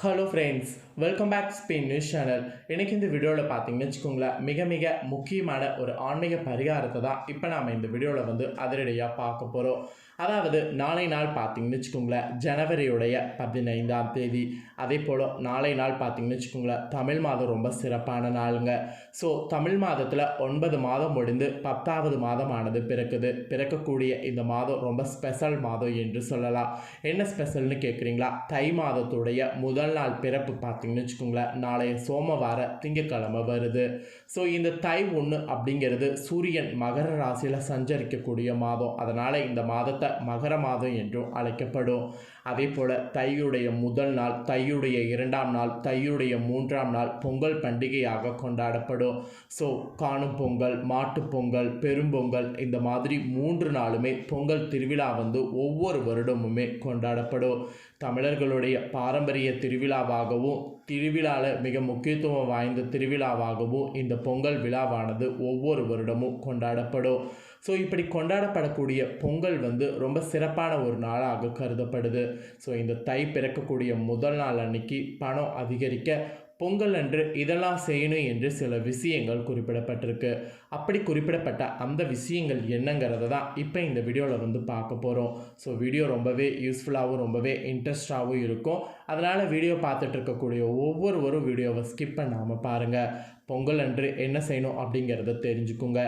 Hello friends welcome back Spain news channel எனக்கு இந்த வீடியோவில் பார்த்தீங்கன்னு வச்சுக்கோங்களேன் மிக மிக முக்கியமான ஒரு ஆன்மீக பரிகாரத்தை தான் இப்போ நாம் இந்த வீடியோவில் வந்து அதிரடியாக பார்க்க போகிறோம் அதாவது நாளை நாள் பார்த்தீங்கன்னு வச்சுக்கோங்களேன் ஜனவரியுடைய பதினைந்தாம் தேதி. அதே போல் நாளை நாள் பார்த்தீங்கன்னு வச்சுக்கோங்களேன் தமிழ் மாதம் ரொம்ப சிறப்பான நாளுங்க. ஸோ தமிழ் மாதத்தில் ஒன்பது மாதம் முடிந்து பத்தாவது மாதமானது பிறக்குது. பிறக்கக்கூடிய இந்த மாதம் ரொம்ப ஸ்பெஷல் மாதம் என்று சொல்லலாம். என்ன ஸ்பெஷல்னு கேட்குறீங்களா தை மாதத்துடைய முதல் நாள் பிறப்பு பார்த்தீங்கன்னு வச்சுக்கோங்களேன் நாளைய சோமவார திங்கக்கிழமை வருது. ஸோ இந்த தை ஒன்று அப்படிங்கிறது சூரியன் மகர ராசியில் சஞ்சரிக்கக்கூடிய மாதம். அதனால் இந்த மாதத்தை மகர மாதம் என்றும் அழைக்கப்படும். அதே போல் தையுடைய முதல் நாள் தையுடைய இரண்டாம் நாள் தையுடைய மூன்றாம் நாள் பொங்கல் பண்டிகையாக கொண்டாடப்படும். ஸோ காணும் பொங்கல் மாட்டுப் பொங்கல் பெரும்பொங்கல் இந்த மாதிரி மூன்று நாளுமே பொங்கல் திருவிழா வந்து ஒவ்வொரு வருடமுமே கொண்டாடப்படும். தமிழர்களுடைய பாரம்பரிய திருவிழாவாகவும் திருவிழாவில் மிக முக்கியத்துவம் வாய்ந்த திருவிழாவாகவும் இந்த பொங்கல் விழாவானது ஒவ்வொரு வருடமும் கொண்டாடப்படும். ஸோ இப்படி கொண்டாடப்படக்கூடிய பொங்கல் வந்து ரொம்ப சிறப்பான ஒரு நாளாக கருதப்படுது. ஸோ இந்த தை பிறக்கக்கூடிய முதல் நாள் அன்னைக்கு பணம் அதிகரிக்க பொங்கல் அன்று இதெல்லாம் செய்யணும் என்று சில விஷயங்கள் குறிப்பிடப்பட்டிருக்கு. அப்படி குறிப்பிடப்பட்ட அந்த விஷயங்கள் என்னங்கிறத தான் இப்போ இந்த வீடியோவில் வந்து பார்க்க போகிறோம். ஸோ வீடியோ ரொம்பவே யூஸ்ஃபுல்லாகவும் ரொம்பவே இன்ட்ரெஸ்டாகவும் இருக்கும். அதனால் வீடியோ பார்த்துட்டு இருக்கக்கூடிய ஒவ்வொருவரும் வீடியோவை ஸ்கிப் பண்ணாமல் பாருங்கள் பொங்கல் அன்று என்ன செய்யணும் அப்படிங்கிறத தெரிஞ்சுக்குங்க.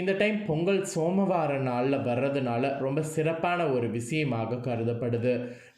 இந்த டைம் பொங்கல் சோமவார நாளில் வர்றதுனால ரொம்ப சிறப்பான ஒரு விஷயமாக கருதப்படுது.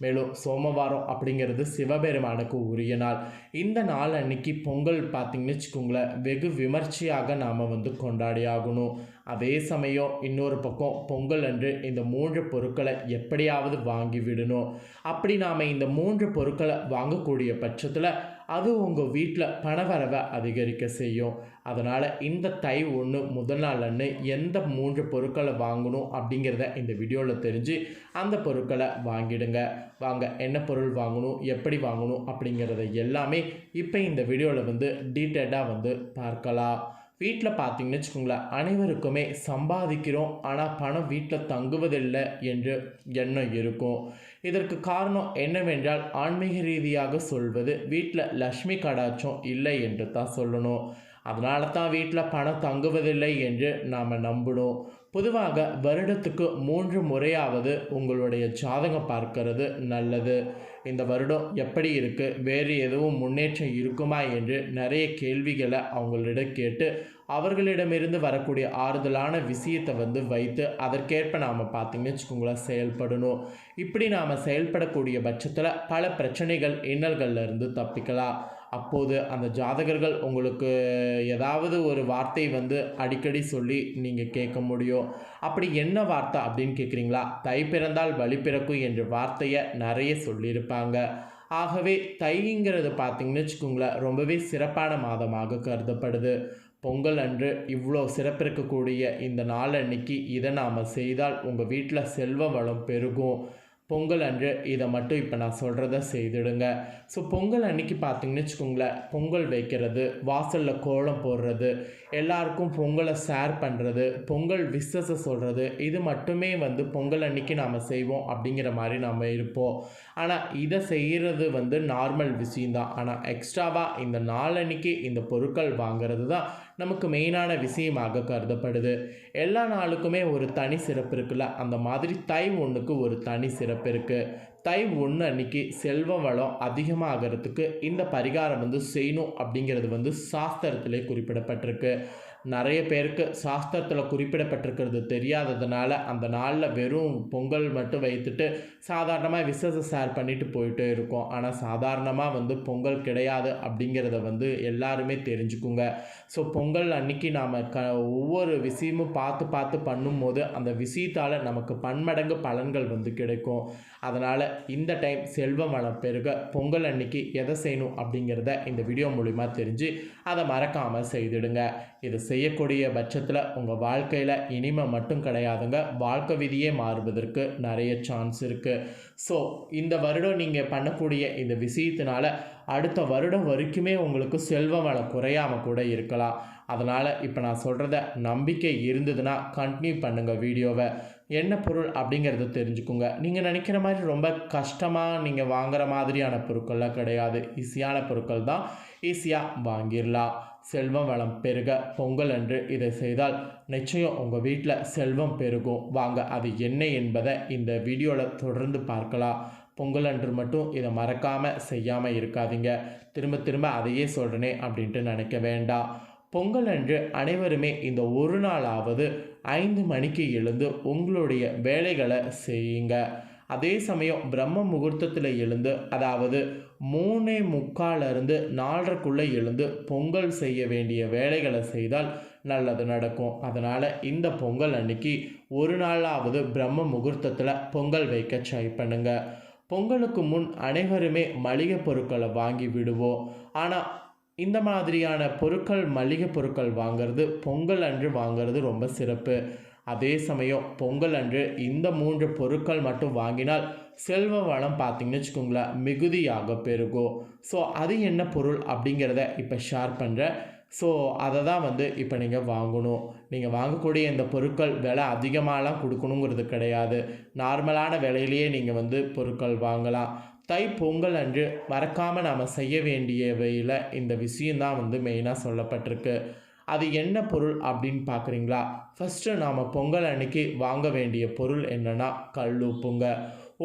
மேலும் சோமவாரம் அப்படிங்கிறது சிவபெருமானுக்கு உரிய நாள். இந்த நாள் அன்னைக்கு பொங்கல் பார்த்திங்கன்னு வச்சுக்கோங்களேன் வெகு விமர்சையாக நாம் வந்து கொண்டாடி ஆகணும். அதே சமயம் இன்னொரு பக்கம் பொங்கல் அன்று இந்த மூன்று பொருட்களை எப்படியாவது வாங்கி விடணும். அப்படி நாம் இந்த மூன்று பொருட்களை வாங்கக்கூடிய பட்சத்தில் அது உங்கள் வீட்டில் பணவரவை அதிகரிக்க செய்யும். அதனால் இந்த தை ஒன்று முதல் நாள் அன்று எந்த மூன்று பொருட்களை வாங்கணும் அப்படிங்கிறத இந்த வீடியோவில் தெரிஞ்சு அந்த பொருட்களை வாங்கிடுங்க. வாங்க என்ன பொருள் வாங்கணும் எப்படி வாங்கணும் அப்படிங்கிறத எல்லாமே இப்போ இந்த வீடியோவில் வந்து டீட்டெயிலாக வந்து பார்க்கலாம். வீட்டில் பார்த்தீங்கன்னு வச்சுக்கோங்களேன் அனைவருக்குமே சம்பாதிக்கிறோம் ஆனால் பணம் வீட்டில் தங்குவதில்லை என்று எண்ணம் இருக்கும். இதற்கு காரணம் என்னவென்றால் ஆன்மீக ரீதியாக சொல்வது வீட்டில் லக்ஷ்மி கடாச்சம் இல்லை என்று தான் சொல்லணும். அதனால தான் வீட்டில் பணம் தங்குவதில்லை என்று நாம் நம்பணும் பொதுவாக வருடத்துக்கு மூன்று முறையாவது உங்களுடைய ஜாதகம் பார்க்கறது நல்லது. இந்த வருடம் எப்படி இருக்குது வேறு எதுவும் முன்னேற்றம் இருக்குமா என்று நிறைய கேள்விகளை அவங்களிடம் கேட்டு அவர்களிடமிருந்து வரக்கூடிய ஆறுதலான விஷயத்தை வந்து வைத்து அதற்கேற்ப நாம் பார்த்திங்கன்னு வச்சுக்கோங்களேன் செயல்படணும். இப்படி நாம் செயல்படக்கூடிய பட்சத்தில் பல பிரச்சனைகள் இன்னல்கள்லேருந்து தப்பிக்கலாம். அப்போது அந்த ஜாதகர்கள் உங்களுக்கு ஏதாவது ஒரு வார்த்தை வந்து அடிக்கடி சொல்லி நீங்கள் கேட்க முடியும். அப்படி என்ன வார்த்தை அப்படின்னு கேட்குறீங்களா? தை பிறந்தால் வழி பிறக்கும் என்ற வார்த்தையை நிறைய சொல்லியிருப்பாங்க. ஆகவே தைங்கிறது பார்த்தீங்கன்னு வச்சுக்கோங்களேன் ரொம்பவே சிறப்பான மாதமாக கருதப்படுது. பொங்கல் அன்று இவ்வளோ சிறப்பிருக்கக்கூடிய இந்த நாள் அன்னைக்கு இதை நாம் செய்தால் உங்கள் வீட்டில் செல்வ வளம் பெருகும். பொங்கல் அன்று இதை மட்டும் இப்போ நான் சொல்கிறத செய்துடுங்க. ஸோ பொங்கல் அன்னைக்கு பார்த்தீங்கன்னு வச்சுக்கோங்களேன் பொங்கல் வைக்கிறது வாசலில் கோலம் போடுறது எல்லாருக்கும் பொங்கலை ஷேர் பண்ணுறது பொங்கல் விசஸை சொல்கிறது இது மட்டுமே வந்து பொங்கல் அன்னைக்கு நாம் செய்வோம் அப்படிங்கிற மாதிரி நம்ம இருப்போம். ஆனால் இதை செய்கிறது வந்து நார்மல் விஷயந்தான் ஆனால் எக்ஸ்ட்ராவாக இந்த நாளன்னைக்கு இந்த பொருட்கள் வாங்குறது தான் நமக்கு மெயினான விஷயமாக கருதப்படுது. எல்லா நாளுக்குமே ஒரு தனி சிறப்பு இருக்குல்ல? அந்த மாதிரி தை ஒன்றுக்கு ஒரு தனி சிறப்பு இருக்குது தை ஒன்று அன்னைக்கு செல்வ வளம் அதிகமாகிறதுக்கு இந்த பரிகாரம் வந்து செய்யணும் அப்படிங்கிறது வந்து சாஸ்திரத்திலே குறிப்பிடப்பட்டிருக்கு. நிறைய பேருக்கு சாஸ்திரத்தில் குறிப்பிடப்பட்டிருக்கிறது தெரியாததுனால அந்த நாளில் வெறும் பொங்கல் மட்டும் வைத்துட்டு சாதாரணமாக விசேஷ ஷேர் பண்ணிட்டு போயிட்டே இருக்கோம். ஆனால் சாதாரணமாக வந்து பொங்கல் கிடையாது அப்படிங்கிறத வந்து எல்லாருமே தெரிஞ்சுக்குங்க. ஸோ பொங்கல் அன்னைக்கு நாம் க ஒவ்வொரு விஷயமும் பார்த்து பார்த்து பண்ணும்போது அந்த விஷயத்தால் நமக்கு பன்மடங்கு பலன்கள் வந்து கிடைக்கும். அதனால் இந்த டைம் செல்வ வளம் பெருக பொங்கல் அன்னைக்கு எதை செய்யணும் அப்படிங்கிறத இந்த வீடியோ மூலிமா தெரிஞ்சு அதை மறக்காமல் செய்திடுங்க. இது செய்யக்கூடிய பட்சத்தில் உங்கள் வாழ்க்கையில் இனிமை மட்டும் கிடையாதுங்க. வாழ்க்கை விதியே மாறுவதற்கு நிறைய சான்ஸ் இருக்குது ஸோ இந்த வருடம் நீங்கள் பண்ணக்கூடிய இந்த விஷயத்தினால அடுத்த வருடம் வரைக்குமே உங்களுக்கு செல்வ வளம் குறையாமல் கூட இருக்கலாம். அதனால் இப்போ நான் சொல்கிறத நம்பிக்கை இருந்ததுன்னா கண்டினியூ பண்ணுங்கள் வீடியோவை. என்ன பொருள் அப்படிங்கிறத தெரிஞ்சுக்கோங்க. நீங்கள் நினைக்கிற மாதிரி ரொம்ப கஷ்டமாக நீங்கள் வாங்குகிற மாதிரியான பொருட்கள்லாம் கிடையாது. ஈஸியான பொருட்கள் தான். ஈஸியாக வாங்கிடலாம் செல்வம் வளம் பெருக பொங்கல் அன்று இதை செய்தால் நிச்சயம் உங்கள் வீட்டில் செல்வம் பெருகும். வாங்க அது என்ன என்பதை இந்த வீடியோவில் தொடர்ந்து பார்க்கலாம். பொங்கல் அன்று மட்டும் இதை மறக்காமல் செய்யாமல் இருக்காதீங்க. திரும்ப திரும்ப அதையே சொல்கிறனே அப்படின்ட்டு நினைக்க வேண்டாம். பொங்கல் அன்று அனைவருமே இந்த ஒரு நாளாவது ஐந்து மணிக்கு எழுந்து உங்களுடைய வேலைகளை செய்யுங்க. அதே சமயம் பிரம்ம முகூர்த்தத்தில் எழுந்து அதாவது மூணே முக்காலிருந்து நாலரைக்குள்ளே எழுந்து பொங்கல் செய்ய வேண்டிய வேலைகளை செய்தால் நல்லது நடக்கும். அதனால் இந்த பொங்கல் அன்னைக்கு ஒரு நாளாவது பிரம்ம முகூர்த்தத்தில் பொங்கல் வைக்க ட்ரை பண்ணுங்க. பொங்கலுக்கு முன் அனைவருமே மளிகை பொருட்களை வாங்கி விடுவோம். ஆனால் இந்த மாதிரியான பொருட்கள் மளிகை பொருட்கள் வாங்கிறது பொங்கல் அன்று வாங்கிறது ரொம்ப சிறப்பு. அதே சமயம் பொங்கல் அன்று இந்த மூன்று பொருட்கள் மட்டும் வாங்கினால் செல்வ வளம் பார்த்தீங்கன்னு வச்சுக்கோங்களேன் மிகுதியாக பெருகும். ஸோ அது என்ன பொருள் அப்படிங்கிறத இப்போ ஷேர் பண்ணுறேன் ஸோ அதை தான் வந்து இப்போ நீங்கள் வாங்கணும். நீங்கள் வாங்கக்கூடிய இந்த பொருட்கள் விலை அதிகமாகலாம் கொடுக்கணுங்கிறது கிடையாது. நார்மலான விலையிலேயே நீங்கள் வந்து பொருட்கள் வாங்கலாம். தை பொங்கல் அன்று மறக்காமல் நாம் செய்ய வேண்டியவையில் இந்த விஷயந்தான் வந்து மெயினாக சொல்லப்பட்டிருக்கு. அது என்ன பொருள் அப்படின்னு பார்க்குறீங்களா? ஃபஸ்ட்டு நாம் பொங்கல் அன்னைக்கு வாங்க வேண்டிய பொருள் என்னென்னா கல்லுப்புங்க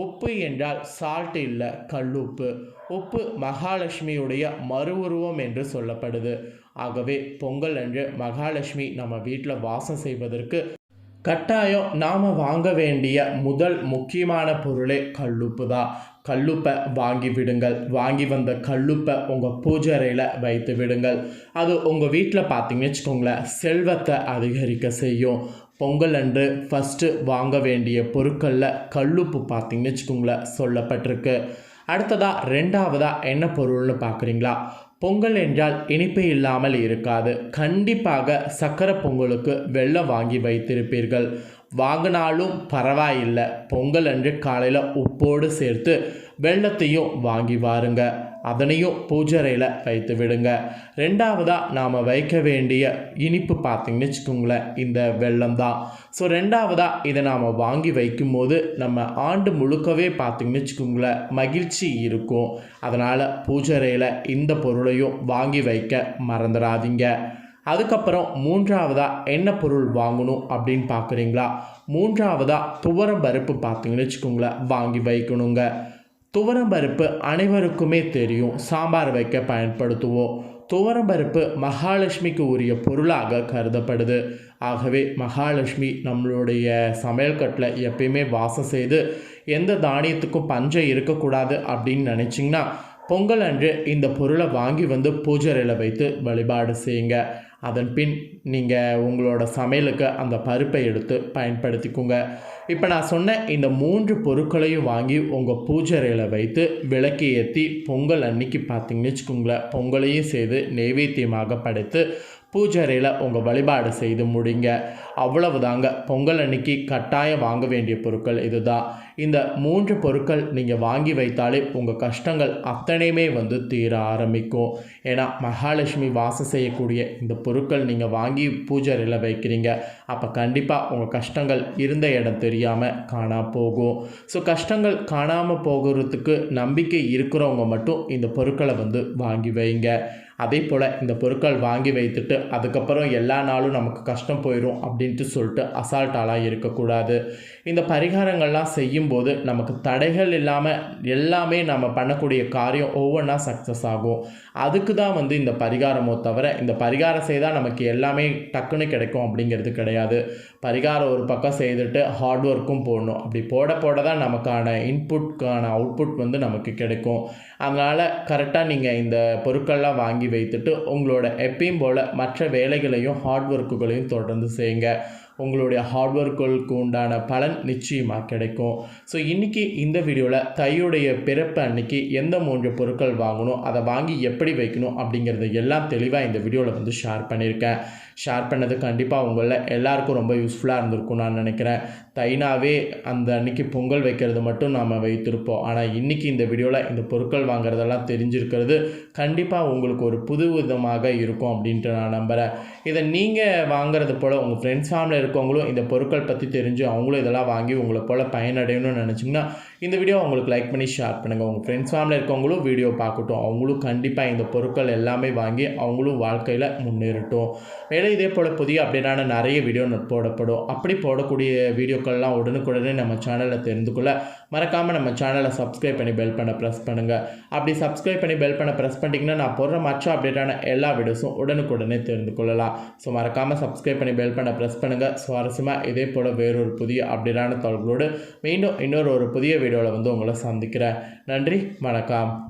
உப்பு என்றால் சால்ட் இல்லை கல்லுப்பு. உப்பு மகாலட்சுமியுடைய மறுவுருவம் என்று சொல்லப்படுது. ஆகவே பொங்கல் அன்று மகாலட்சுமி நம்ம வீட்டில் வாசம் செய்வதற்கு கட்டாயம் நாம் வாங்க வேண்டிய முதல் முக்கியமான பொருளே கல்லுப்பு தான் கல்லுப்பை வாங்கி விடுங்கள். வாங்கி வந்த கல்லுப்பை உங்கள் பூஜை அறையில் வைத்து விடுங்கள். அது உங்கள் வீட்டில் பார்த்தீங்கன்னு வச்சுக்கோங்களேன் செல்வத்தை அதிகரிக்க செய்யும். பொங்கல் அன்று ஃபஸ்ட்டு வாங்க வேண்டிய பொருட்களில் கல்லுப்பு பார்த்தீங்கன்னு வச்சுக்கோங்களேன் சொல்லப்பட்டிருக்கு. அடுத்ததாக ரெண்டாவதாக என்ன பொருள்னு பார்க்குறீங்களா பொங்கல் என்றால் இனிப்பு இல்லாமல் இருக்காது. கண்டிப்பாக சக்கரை பொங்கலுக்கு வெள்ளம் வாங்கி வைத்திருப்பீர்கள். வாங்கினாலும் பரவாயில்லை. பொங்கல் அன்று காலையில் உப்போடு சேர்த்து வெள்ளத்தையும் வாங்கி வாருங்க. அதனையும் பூஜரையில் வைத்து விடுங்க. ரெண்டாவதாக நாம் வைக்க வேண்டிய இனிப்பு பார்த்தீங்கன்னு வச்சுக்கோங்களேன் இந்த வெள்ளம் தான். ஸோ ரெண்டாவதாக இதை நாம் வாங்கி வைக்கும்போது நம்ம ஆண்டு முழுக்கவே பார்த்தீங்கன்னு வச்சுக்கோங்களேன் மகிழ்ச்சி இருக்கும். அதனால் பூஜரையில் இந்த பொருளையும் வாங்கி வைக்க மறந்துடாதீங்க. அதுக்கப்புறம் மூன்றாவதாக என்ன பொருள் வாங்கணும் அப்படின்னு பார்க்குறீங்களா? மூன்றாவதாக துவரம் பருப்பு பார்த்தீங்கன்னு வச்சுக்கோங்களேன் வாங்கி வைக்கணுங்க. துவரம் பருப்பு அனைவருக்குமே தெரியும். சாம்பார் வைக்க பயன்படுத்துவோம். துவரம் பருப்பு மகாலட்சுமிக்கு உரிய பொருளாக கருதப்படுது. ஆகவே மகாலட்சுமி நம்மளுடைய சமையல் கட்டில் எப்பயுமே வாசம் செய்து எந்த தானியத்துக்கும் பஞ்சம் இருக்கக்கூடாது அப்படின்னு நினச்சிங்கன்னா பொங்கல் அன்று இந்த பொருளை வாங்கி வந்து பூஜரையில் வைத்து வழிபாடு செய்யுங்க. அதன் பின் நீங்கள் உங்களோட சமையலுக்கு அந்த பருப்பை எடுத்து பயன்படுத்திக்கோங்க. இப்போ நான் சொன்ன இந்த மூன்று பொருட்களையும் வாங்கி உங்கள் பூஜரையில் வைத்து விளக்கு ஏற்றி பொங்கல் அன்னைக்கு பார்த்தீங்கன்னு வச்சுக்கோங்களேன். பொங்கலையும் செய்து நெய்வேத்தியமாக படைத்து பூஜரையில் உங்கள் வழிபாடு செய்து முடிங்க. அவ்வளவுதாங்க. பொங்கல் அன்னைக்கு கட்டாயம் வாங்க வேண்டிய பொருட்கள் இதுதான். இந்த மூன்று பொருட்கள் நீங்கள் வாங்கி வைத்தாலே உங்கள் கஷ்டங்கள் அத்தனையுமே வந்து தீர ஆரம்பிக்கும். ஏன்னா மகாலட்சுமி வாசம் செய்யக்கூடிய இந்த பொருட்கள் நீங்கள் வாங்கி பூஜரையில் வைக்கிறீங்க. அப்போ கண்டிப்பாக உங்கள் கஷ்டங்கள் இருந்த இடம் தெரியாமல் காணா போகும். ஸோ கஷ்டங்கள் காணாமல் போகிறதுக்கு நம்பிக்கை இருக்கிறவங்க மட்டும் இந்த பொருட்களை வந்து வாங்கி வைங்க. அதே போல் இந்த பொருட்கள் வாங்கி வைத்துட்டு அதுக்கப்புறம் எல்லா நாளும் நமக்கு கஷ்டம் போயிடும் அப்படின்ட்டு சொல்லிட்டு அசால்ட்டாலாம் இருக்கக்கூடாது. இந்த பரிகாரங்கள்லாம் செய்யும்போது நமக்கு தடைகள் இல்லாமல் எல்லாமே நம்ம பண்ணக்கூடிய காரியம் ஒவ்வொன்றா சக்ஸஸ் ஆகும். அதுக்கு தான் வந்து இந்த பரிகாரமோ தவிர இந்த பரிகாரம் செய்தால் நமக்கு எல்லாமே டக்குன்னு கிடைக்கும் அப்படிங்கிறது கிடையாது. பரிகாரம் ஒரு பக்கம் செய்துட்டு ஹார்ட் ஒர்க்கும் போடணும். அப்படி போட போட தான் நமக்கான இன்புட்கான அவுட்புட் வந்து நமக்கு கிடைக்கும். அதனால் கரெக்டாக நீங்கள் இந்த பொருட்கள்லாம் வாங்கி வைத்துட்டு உங்களோட எப்பயும் போல் மற்ற வேலைகளையும் ஹார்ட் ஒர்க்குகளையும் தொடர்ந்து செய்யுங்க. உங்களுடைய ஹார்ட் ஒர்க்குகளுக்கு உண்டான பலன் நிச்சயமாக கிடைக்கும். ஸோ இன்றைக்கி இந்த வீடியோவில் தையுடைய பிறப்பு அன்னைக்கு எந்த மூன்று பொருட்கள் வாங்கணும் அதை வாங்கி எப்படி வைக்கணும் அப்படிங்கிறது எல்லாம் தெளிவாக இந்த வீடியோவில் வந்து ஷேர் பண்ணியிருக்கேன். ஷேர் பண்ணது கண்டிப்பாக உங்களில் எல்லாருக்கும் ரொம்ப யூஸ்ஃபுல்லாக இருந்திருக்கும் நான் நினைக்கிறேன். தைனாவே அந்த அன்னைக்கு பொங்கல் வைக்கிறது மட்டும் நாம் வைத்திருப்போம். ஆனால் இன்றைக்கி இந்த வீடியோவில் இந்த பொருட்கள் வாங்குறதெல்லாம் தெரிஞ்சிருக்கிறது கண்டிப்பாக உங்களுக்கு ஒரு புது விதமாக இருக்கும் அப்படின்ட்டு நான் நம்புகிறேன் இதை நீங்கள் வாங்குறது போல் உங்கள் ஃப்ரெண்ட்ஸ் ஃபேமிலியில் இருக்கவங்களும் இந்த பொருட்கள் பற்றி தெரிஞ்சு அவங்களும் இதெல்லாம் வாங்கி உங்களை போல் பயனடையணும்னு நினச்சிங்கன்னா இந்த வீடியோ உங்களுக்கு லைக் பண்ணி ஷேர் பண்ணுங்கள் உங்கள் ஃப்ரெண்ட்ஸ் ஃபேமிலியில் இருக்கவங்களும் வீடியோ பார்க்கட்டும். அவங்களும் கண்டிப்பாக இந்த பொருட்கள் எல்லாமே வாங்கி அவங்களும் வாழ்க்கையில் முன்னேறட்டும். மேலே இதே போல் புதிய அப்டேட்டான நிறைய வீடியோ போடப்படும். அப்படி போடக்கூடிய வீடியோக்கள்லாம் உடனுக்குடனே நம்ம சேனலில் தெரிந்து கொள்ள மறக்காமல் நம்ம சேனலை சப்ஸ்கிரைப் பண்ணி பெல் பண்ண ப்ரெஸ் பண்ணுங்கள் அப்படி சப்ஸ்கிரைப் பண்ணி பெல் பண்ண ப்ரெஸ் பண்ணிட்டீங்கன்னா நான் போடுற மற்ற அப்டேட்டான எல்லா வீடியோஸும் உடனுக்குடனே தெரிந்து கொள்ளலாம் ஸோ மறக்காமல் சப்ஸ்கிரைப் பண்ணி பெல் பண்ண ப்ரெஸ் பண்ணுங்கள் சுவாரஸ்யமாக இதே போல் வேறொரு புதிய அப்டேட்டான தகவல்களோடு மீண்டும் இன்னொரு ஒரு புதிய வீடியோவில் வந்து உங்களை சந்திக்கிறேன். நன்றி வணக்கம்.